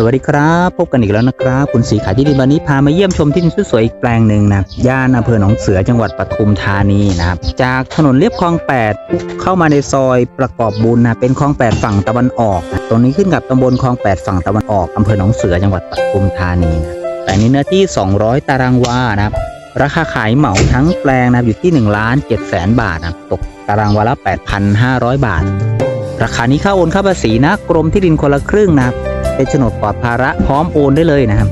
สวัสดีครับ พบกันอีกแล้วนะครับ คุณสีขายที่ดินวันนี้พามาเยี่ยมชมที่ดินสวยๆอีกแปลงหนึ่งนะย่านอำเภอหนองเสือจังหวัดปทุมธานีนะครับจากถนนเลียบคลอง 8 เข้ามาในซอยประกอบบุญนะเป็นคลอง 8 ฝั่งตะวันออกนะตรงนี้ขึ้นกับตำบลคลอง 8 ฝั่งตะวันออกอำเภอหนองเสือจังหวัดปทุมธานีนะแปลงนี้เนื้อที่ 200 ตารางวานะครับราคาขายเหมาทั้งแปลงนะอยู่ที่1ล้าน7แสนบาทนะตกตารางวาละ 8,500 บาท ราคานี้ค่าโอนค่าภาษีนะกรมที่ดินคนละครึ่งนะครับ เป็นโฉนดปลอดภาระพร้อมโอนได้เลยนะครับ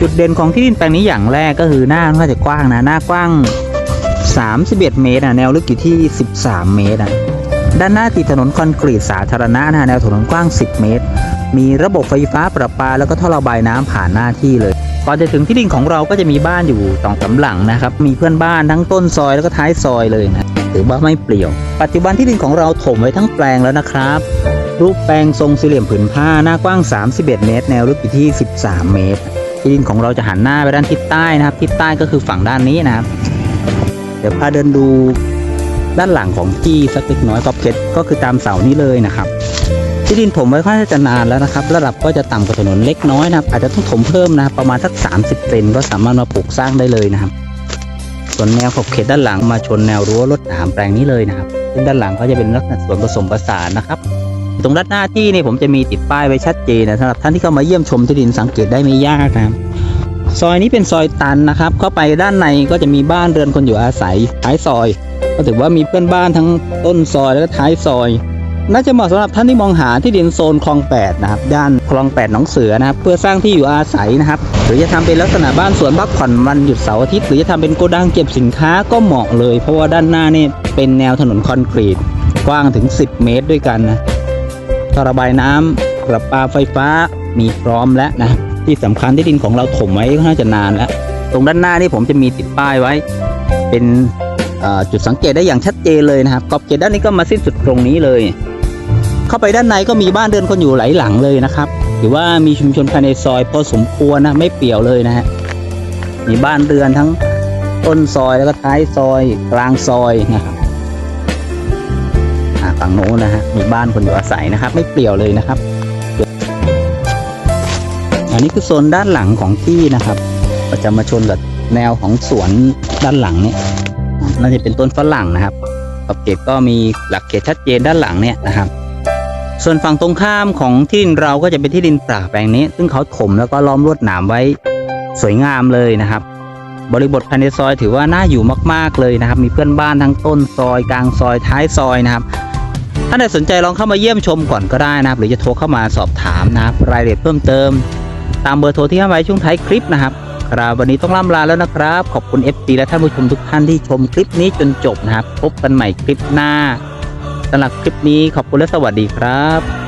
จุดเด่นของที่ดินแปลงนี้อย่างแรกก็คือหน้าค่อนข้างจะกว้างนะหน้ากว้าง 31 เมตรนะแนวลึกอยู่ที่ 13 เมตรนะด้านหน้าติดถนนคอนกรีตสาธารณะนะแนวถนนกว้าง 10 เมตร มีระบบไฟฟ้าประปา แล้วก็ท่อระบายน้ำผ่านหน้าที่เลยก่อนจะถึงที่ดินของเราก็จะมีบ้านอยู่สองสาหลังนะครับ มีเพื่อนบ้านทั้งต้นซอยแล้วก็ท้ายซอยเลยนะถือว่าไม่เปลี่ยว ปัจจุบันที่ดินของเราถมไว้ทั้งแปลงแล้วนะครับ รูปแปลงทรงสี่เหลี่ยมผืนผ้าหน้ากว้าง 31 เมตร แนวลึกอยู่ที่ 13 เมตร ที่ดินของเราจะหันหน้าไปด้านทิศใต้นะครับ ทิศใต้ก็คือฝั่งด้านนี้นะครับ เดี๋ยวพาเดินดูด้านหลังของที่สักเล็กน้อยก็เพชรก็คือตามเสานี้เลยนะครับที่ดินผมไว้ค่อนข้างจะนานแล้วนะครับ ระดับก็จะต่ำกว่าถนนเล็กน้อยนะครับ อาจจะต้องถมเพิ่มนะครับประมาณสัก 30เซนก็สามารถมาปลูกสร้างได้เลยนะครับ ส่วนแนวขอบเขตด้านหลังมาชนแนวรั้วรถหนามแปลงนี้เลยนะครับซึ่งด้านหลังก็จะเป็นลักษณะส่วนผสมผสานนะครับ ตรงด้านหน้าที่นี่ผมจะมีติดป้ายไว้ชัดเจนนะสำหรับท่านที่เข้ามาเยี่ยมชมที่ดินสังเกตได้ไม่ยากนะครับซอยนี้เป็นซอยตันนะครับ เข้าไปด้านในก็จะมีบ้านเรือนคนอยู่อาศัยท้ายซอย ก็ถือว่ามีเพื่อนบ้านทั้งต้นซอยแล้วก็ท้ายซอย น่าจะเหมาะสำหรับท่านที่มองหาที่ดินโซนคลอง8นะครับย่านคลอง8หนองเสือนะครับ เพื่อสร้างที่อยู่อาศัยนะครับ หรือจะทำเป็นลักษณะบ้านสวนพักผ่อนวันหยุดเสาร์อาทิตย์หรือจะทำเป็นโกดังเก็บสินค้าก็เหมาะเลย เพราะว่าด้านหน้านี่เป็นแนวถนนคอนกรีตกว้างถึง 10 เมตรด้วยกันนะ ท่อระบายน้ำประปาไฟฟ้ามีพร้อมแล้วนะที่สำคัญที่ดินของเราถมไว้ค่อนข้างจะนานแล้ว ตรงด้านหน้านี่ผมจะมีติดป้ายไว้ เป็นจุดสังเกตได้อย่างชัดเจนเลยนะครับขอบเขตด้านนี้ก็มาสิ้นสุดตรงนี้เลย เข้าไปด้านในก็มีบ้านเรือนคนอยู่หลายหลังเลยนะครับถือว่ามีชุมชนภายในซอยพอสมควรนะไม่เปี่ยวเลยนะฮะมีบ้านเรือนทั้งต้นซอยแล้วก็ท้ายซอยกลางซอยนะครับ ฝั่งโน้นนะฮะมีบ้านคนอยู่อาศัยนะครับ ไม่เปลี่ยวเลยนะครับ อันนี้คือโซนด้านหลังของที่นะครับก็จะมาชนกับแนวของสวนด้านหลังเนี่ยน่าจะเป็นต้นฝรั่งนะครับขอบเขตก็มีหลักเขตชัดเจนด้านหลังเนี่ยนะครับ ส่วนฝั่งตรงข้ามของที่ดินเราก็จะเป็นที่ดินเปล่าแปลงนี้ ซึ่งเขาถมแล้วก็ล้อมลวดหนามไว้สวยงามเลยนะครับ บริบทภายในซอยถือว่าน่าอยู่มาก ๆเลยนะครับ มีเพื่อนบ้านทั้งต้นซอยกลางซอยท้ายซอยนะครับ ถ้าใครสนใจลองเข้ามาเยี่ยมชมก่อนก็ได้นะครับ หรือจะโทรเข้ามาสอบถามนะครับรายละเอียดเพิ่มเติม ตามเบอร์โทรที่ให้ไว้ช่วงท้ายคลิปนะครับครับวันนี้ต้องล่ำลาแล้วนะครับ ขอบคุณ FP และท่านผู้ชมทุกท่านที่ชมคลิปนี้จนจบนะครับ พบกันใหม่คลิปหน้าสำหรับคลิปนี้ขอบคุณและสวัสดีครับ